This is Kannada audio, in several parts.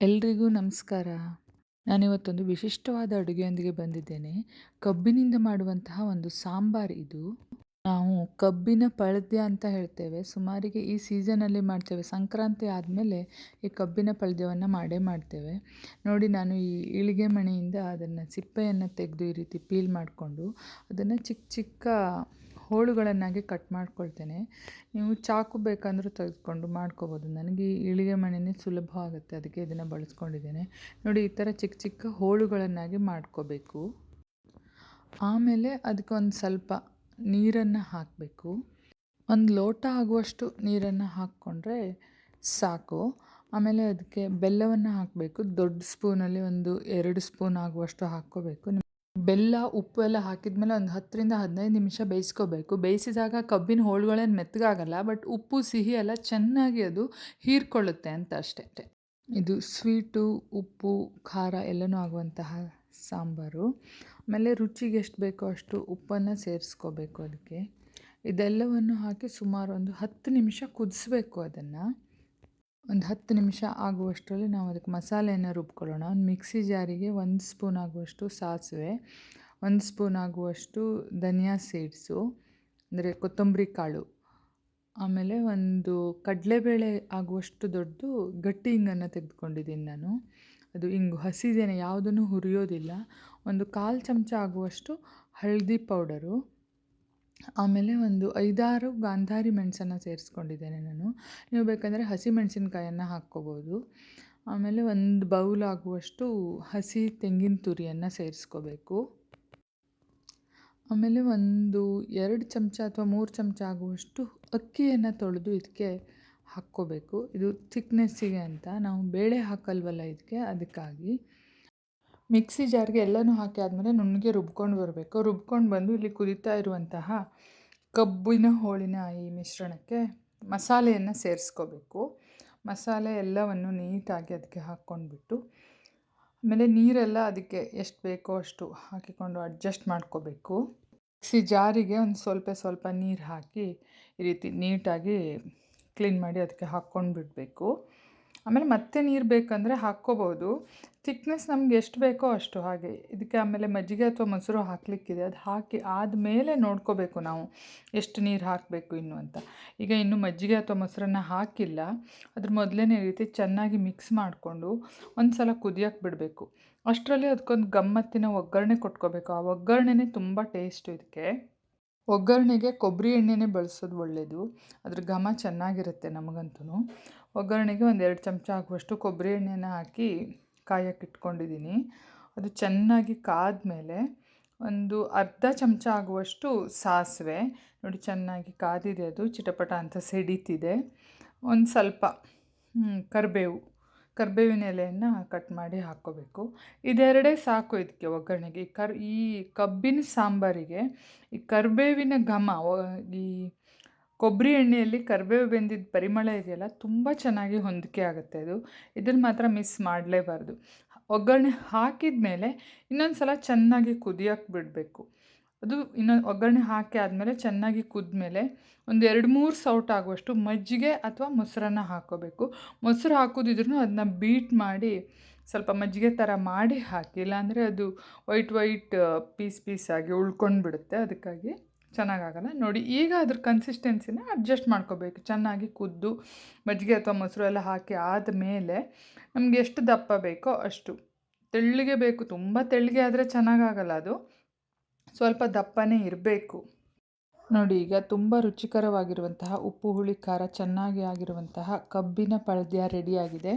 ಎಲ್ರಿಗೂ ನಮಸ್ಕಾರ. ನಾನಿವತ್ತೊಂದು ವಿಶಿಷ್ಟವಾದ ಅಡುಗೆಯೊಂದಿಗೆ ಬಂದಿದ್ದೇನೆ. ಕಬ್ಬಿನಿಂದ ಮಾಡುವಂತಹ ಒಂದು ಸಾಂಬಾರು ಇದು. ನಾವು ಕಬ್ಬಿನ ಪಳದ್ಯ ಅಂತ ಹೇಳ್ತೇವೆ. ಸುಮಾರಿಗೆ ಈ ಸೀಸನಲ್ಲಿ ಮಾಡ್ತೇವೆ. ಸಂಕ್ರಾಂತಿ ಆದಮೇಲೆ ಈ ಕಬ್ಬಿನ ಪಳದ್ಯವನ್ನು ಮಾಡೇ ಮಾಡ್ತೇವೆ. ನೋಡಿ, ನಾನು ಈ ಇಳಿಗೆ ಮಣೆಯಿಂದ ಅದನ್ನು ಸಿಪ್ಪೆಯನ್ನು ತೆಗೆದು ಈ ರೀತಿ ಪೀಲ್ ಮಾಡಿಕೊಂಡು ಅದನ್ನು ಚಿಕ್ಕ ಚಿಕ್ಕ ಹೋಳುಗಳನ್ನಾಗಿ ಕಟ್ ಮಾಡ್ಕೊಳ್ತೇನೆ. ನೀವು ಚಾಕು ಬೇಕಂದರೂ ತೆಗೆದುಕೊಂಡು ಮಾಡ್ಕೋಬೋದು. ನನಗೆ ಈ ಇಳಿಗೆ ಮಣೆನೇ ಸುಲಭ ಆಗುತ್ತೆ, ಅದಕ್ಕೆ ಇದನ್ನು ಬಳಸ್ಕೊಂಡಿದ್ದೇನೆ. ನೋಡಿ, ಈ ಥರ ಚಿಕ್ಕ ಚಿಕ್ಕ ಹೋಳುಗಳನ್ನಾಗಿ ಮಾಡ್ಕೋಬೇಕು. ಆಮೇಲೆ ಅದಕ್ಕೊಂದು ಸ್ವಲ್ಪ ನೀರನ್ನು ಹಾಕಬೇಕು. ಒಂದು ಲೋಟ ಆಗುವಷ್ಟು ನೀರನ್ನು ಹಾಕ್ಕೊಂಡ್ರೆ ಸಾಕು. ಆಮೇಲೆ ಅದಕ್ಕೆ ಬೆಲ್ಲವನ್ನು ಹಾಕಬೇಕು. ದೊಡ್ಡ ಸ್ಪೂನಲ್ಲಿ ಒಂದು ಎರಡು ಸ್ಪೂನ್ ಆಗುವಷ್ಟು ಹಾಕ್ಕೋಬೇಕು. ಬೆಲ್ಲ, ಉಪ್ಪು ಎಲ್ಲ ಹಾಕಿದ್ಮೇಲೆ ಒಂದು ಹತ್ತರಿಂದ ಹದಿನೈದು ನಿಮಿಷ ಬೇಯಿಸ್ಕೋಬೇಕು. ಬೇಯಿಸಿದಾಗ ಕಬ್ಬಿನ ಹೋಳುಗಳೇನು ಮೆತ್ತಗಾಗಲ್ಲ, ಬಟ್ ಉಪ್ಪು, ಸಿಹಿ ಎಲ್ಲ ಚೆನ್ನಾಗಿ ಅದು ಹೀರ್ಕೊಳ್ಳುತ್ತೆ ಅಂತ ಅಷ್ಟೇ. ಇದು ಸ್ವೀಟು, ಉಪ್ಪು, ಖಾರ ಎಲ್ಲನೂ ಆಗುವಂತಹ ಸಾಂಬಾರು. ಆಮೇಲೆ ರುಚಿಗೆ ಎಷ್ಟು ಬೇಕೋ ಅಷ್ಟು ಉಪ್ಪನ್ನು ಸೇರಿಸ್ಕೋಬೇಕು ಅದಕ್ಕೆ. ಇದೆಲ್ಲವನ್ನು ಹಾಕಿ ಸುಮಾರು ಒಂದು ಹತ್ತು ನಿಮಿಷ ಕುದಿಸ್ಬೇಕು ಅದನ್ನು. ಒಂದು ಹತ್ತು ನಿಮಿಷ ಆಗುವಷ್ಟರಲ್ಲಿ ನಾವು ಅದಕ್ಕೆ ಮಸಾಲೆಯನ್ನು ರುಬ್ಕೊಳ್ಳೋಣ. ಒಂದು ಮಿಕ್ಸಿ ಜಾರಿಗೆ ಒಂದು ಸ್ಪೂನ್ ಆಗುವಷ್ಟು ಸಾಸಿವೆ, ಒಂದು ಸ್ಪೂನ್ ಆಗುವಷ್ಟು ಧನಿಯಾ ಸೀಡ್ಸು, ಅಂದರೆ ಕೊತ್ತಂಬರಿ ಕಾಳು, ಆಮೇಲೆ ಒಂದು ಕಡಲೆಬೇಳೆ ಆಗುವಷ್ಟು ದೊಡ್ಡದು ಗಟ್ಟಿ ಹಿಂಗನ್ನು ತೆಗೆದುಕೊಂಡಿದ್ದೀನಿ ನಾನು. ಅದು ಹಿಂಗು ಹಸಿದೇನೆ, ಯಾವುದನ್ನು ಹುರಿಯೋದಿಲ್ಲ. ಒಂದು ಕಾಲು ಚಮಚ ಆಗುವಷ್ಟು ಹಳದಿ ಪೌಡರು ಆಮೇಲೆ ಒಂದು ಐದಾರು ಗಾಂಧಾರಿ ಮೆಣಸನ್ನು ಸೇರಿಸ್ಕೊಂಡಿದ್ದೇನೆ ನಾನು. ನೀವು ಬೇಕಂದರೆ ಹಸಿಮೆಣಸಿನ್ಕಾಯನ್ನು ಹಾಕ್ಕೋಬೋದು. ಆಮೇಲೆ ಒಂದು ಬೌಲ್ ಆಗುವಷ್ಟು ಹಸಿ ತೆಂಗಿನ ತುರಿಯನ್ನು ಸೇರಿಸ್ಕೋಬೇಕು. ಆಮೇಲೆ ಒಂದು ಎರಡು ಚಮಚ ಅಥವಾ ಮೂರು ಚಮಚ ಆಗುವಷ್ಟು ಅಕ್ಕಿಯನ್ನು ತೊಳೆದು ಇದಕ್ಕೆ ಹಾಕ್ಕೋಬೇಕು. ಇದು ಥಿಕ್ನೆಸ್ಸಿಗೆ ಅಂತ. ನಾವು ಬೇಳೆ ಹಾಕಲ್ವಲ್ಲ ಇದಕ್ಕೆ? ಅದಕ್ಕಾಗಿ. ಮಿಕ್ಸಿ ಜಾರ್ಗೆ ಎಲ್ಲನೂ ಹಾಕಿ ಆದಮೇಲೆ ನುಣ್ಣಗೆ ರುಬ್ಕೊಂಡು ಬರಬೇಕು. ರುಬ್ಕೊಂಡು ಬಂದು ಇಲ್ಲಿ ಕುದೀತಾ ಇರುವಂತಹ ಕಬ್ಬಿನ ಹೋಳಿನ ಈ ಮಿಶ್ರಣಕ್ಕೆ ಮಸಾಲೆಯನ್ನು ಸೇರಿಸ್ಕೋಬೇಕು. ಮಸಾಲೆ ಎಲ್ಲವನ್ನು ನೀಟಾಗಿ ಅದಕ್ಕೆ ಹಾಕ್ಕೊಂಡ್ಬಿಟ್ಟು ಆಮೇಲೆ ನೀರೆಲ್ಲ ಅದಕ್ಕೆ ಎಷ್ಟು ಬೇಕೋ ಅಷ್ಟು ಹಾಕಿಕೊಂಡು ಅಡ್ಜಸ್ಟ್ ಮಾಡ್ಕೋಬೇಕು. ಮಿಕ್ಸಿ ಜಾರಿಗೆ ಒಂದು ಸ್ವಲ್ಪ ಸ್ವಲ್ಪ ನೀರು ಹಾಕಿ ಈ ರೀತಿ ನೀಟಾಗಿ ಕ್ಲೀನ್ ಮಾಡಿ ಅದಕ್ಕೆ ಹಾಕ್ಕೊಂಡು ಬಿಡಬೇಕು ಆಮೇಲೆ ಮತ್ತೆ ನೀರು ಬೇಕಂದರೆ ಹಾಕ್ಕೋಬೋದು. ಥಿಕ್ನೆಸ್ ನಮ್ಗೆ ಎಷ್ಟು ಬೇಕೋ ಅಷ್ಟು ಹಾಗೆ. ಇದಕ್ಕೆ ಆಮೇಲೆ ಮಜ್ಜಿಗೆ ಅಥವಾ ಮೊಸರು ಹಾಕಲಿಕ್ಕಿದೆ. ಅದು ಹಾಕಿ ಆದಮೇಲೆ ನೋಡ್ಕೋಬೇಕು ನಾವು ಎಷ್ಟು ನೀರು ಹಾಕಬೇಕು ಇನ್ನು ಅಂತ. ಈಗ ಇನ್ನು ಮಜ್ಜಿಗೆ ಅಥವಾ ಮೊಸರನ್ನು ಹಾಕಿಲ್ಲ. ಅದ್ರ ಮೊದಲೇ ರೀತಿ ಚೆನ್ನಾಗಿ ಮಿಕ್ಸ್ ಮಾಡಿಕೊಂಡು ಒಂದು ಸಲ ಕುದಿಯೋಕೆ ಬಿಡಬೇಕು. ಅಷ್ಟರಲ್ಲಿ ಅದಕ್ಕೊಂದು ಗಮ್ಮತ್ತಿನ ಒಗ್ಗರಣೆ ಕೊಟ್ಕೋಬೇಕು. ಆ ಒಗ್ಗರಣೆನೇ ತುಂಬ ಟೇಸ್ಟು ಇದಕ್ಕೆ. ಒಗ್ಗರಣೆಗೆ ಕೊಬ್ಬರಿ ಎಣ್ಣೆನೇ ಬಳಸೋದು ಒಳ್ಳೆಯದು ಅದ್ರ ಘಮ ಚೆನ್ನಾಗಿರುತ್ತೆ ನಮಗಂತೂ ಒಗ್ಗರಣೆಗೆ ಒಂದೆರಡು ಚಮಚ ಆಗುವಷ್ಟು ಕೊಬ್ಬರಿ ಎಣ್ಣೆನ ಹಾಕಿ ಕಾಯಕ್ಕೆ ಇಟ್ಕೊಂಡಿದ್ದೀನಿ. ಅದು ಚೆನ್ನಾಗಿ ಕಾದ ಮೇಲೆ ಒಂದು ಅರ್ಧ ಚಮಚ ಆಗುವಷ್ಟು ಸಾಸಿವೆ. ನೋಡಿ, ಚೆನ್ನಾಗಿ ಕಾದಿದೆ ಅದು, ಚಿಟಪಟ ಅಂತ ಸಿಡಿತಿದೆ. ಒಂದು ಸ್ವಲ್ಪ ಕರಿಬೇವು, ಕರಿಬೇವಿನ ಎಲೆಯನ್ನು ಕಟ್ ಮಾಡಿ ಹಾಕ್ಕೋಬೇಕು. ಇದೆರಡೇ ಸಾಕು ಇದಕ್ಕೆ ಒಗ್ಗರಣೆಗೆ. ಕರ್, ಈ ಕಬ್ಬಿನ ಸಾಂಬಾರಿಗೆ ಈ ಕರಿಬೇವಿನ ಘಮ ಈ ಕೊಬ್ಬರಿ ಎಣ್ಣೆಯಲ್ಲಿ ಕರಿಬೇವು ಬೆಂದಿದ್ದ ಪರಿಮಳ ಇದೆಯಲ್ಲ, ತುಂಬ ಚೆನ್ನಾಗಿ ಹೊಂದಿಕೆ ಆಗುತ್ತೆ ಅದು ಇದನ್ನು ಮಾತ್ರ ಮಿಸ್ ಮಾಡಲೇಬಾರ್ದು. ಒಗ್ಗರಣೆ ಹಾಕಿದ ಮೇಲೆ ಇನ್ನೊಂದು ಸಲ ಚೆನ್ನಾಗಿ ಕುದಿಯೋಕೆ ಬಿಡಬೇಕು. ಅದು ಇನ್ನೊಂದು ಒಗ್ಗರಣೆ ಹಾಕಿ ಆದಮೇಲೆ ಚೆನ್ನಾಗಿ ಕುದ್ಮೇಲೆ ಒಂದು ಎರಡು ಮೂರು ಸೌಟ್ ಆಗುವಷ್ಟು ಮಜ್ಜಿಗೆ ಅಥವಾ ಮೊಸರನ್ನ ಹಾಕೋಬೇಕು. ಮೊಸರು ಹಾಕೋದಿದ್ರೂ ಅದನ್ನ ಬೀಟ್ ಮಾಡಿ ಸ್ವಲ್ಪ ಮಜ್ಜಿಗೆ ಥರ ಮಾಡಿ ಹಾಕಿ, ಇಲ್ಲಾಂದರೆ ಅದು ವೈಟ್ ವೈಟ್, ಪೀಸ್ ಪೀಸ್ ಆಗಿ ಉಳ್ಕೊಂಡು ಬಿಡುತ್ತೆ ಅದಕ್ಕಾಗಿ ಚೆನ್ನಾಗಾಗಲ್ಲ. ನೋಡಿ, ಈಗ ಅದ್ರ ಕನ್ಸಿಸ್ಟೆನ್ಸಿನ ಅಡ್ಜಸ್ಟ್ ಮಾಡ್ಕೋಬೇಕು. ಚೆನ್ನಾಗಿ ಕುದ್ದು, ಮಜ್ಜಿಗೆ ಅಥವಾ ಮೊಸರು ಎಲ್ಲ ಹಾಕಿ ಆದಮೇಲೆ ನಮಗೆ ಎಷ್ಟು ದಪ್ಪ ಬೇಕೋ ಅಷ್ಟು. ತೆಳ್ಳಗೆ ಬೇಕು, ತುಂಬ ತೆಳ್ಳಗೆ ಆದರೆ ಚೆನ್ನಾಗಾಗಲ್ಲ ಅದು. ಸ್ವಲ್ಪ ದಪ್ಪನೇ ಇರಬೇಕು. ನೋಡಿ, ಈಗ ತುಂಬ ರುಚಿಕರವಾಗಿರುವಂತಹ ಉಪ್ಪು, ಹುಳಿ, ಖಾರ ಚೆನ್ನಾಗಿ ಆಗಿರುವಂತಹ ಕಬ್ಬಿನ ಪಳದ್ಯ ರೆಡಿಯಾಗಿದೆ.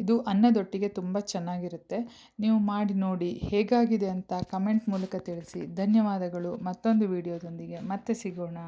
ಇದು ಅನ್ನದೊಟ್ಟಿಗೆ ತುಂಬ ಚೆನ್ನಾಗಿರುತ್ತೆ. ನೀವು ಮಾಡಿ ನೋಡಿ ಹೇಗಾಗಿದೆ ಅಂತ ಕಮೆಂಟ್ ಮೂಲಕ ತಿಳಿಸಿ. ಧನ್ಯವಾದಗಳು. ಮತ್ತೊಂದು ವಿಡಿಯೋದೊಂದಿಗೆ ಮತ್ತೆ ಸಿಗೋಣ.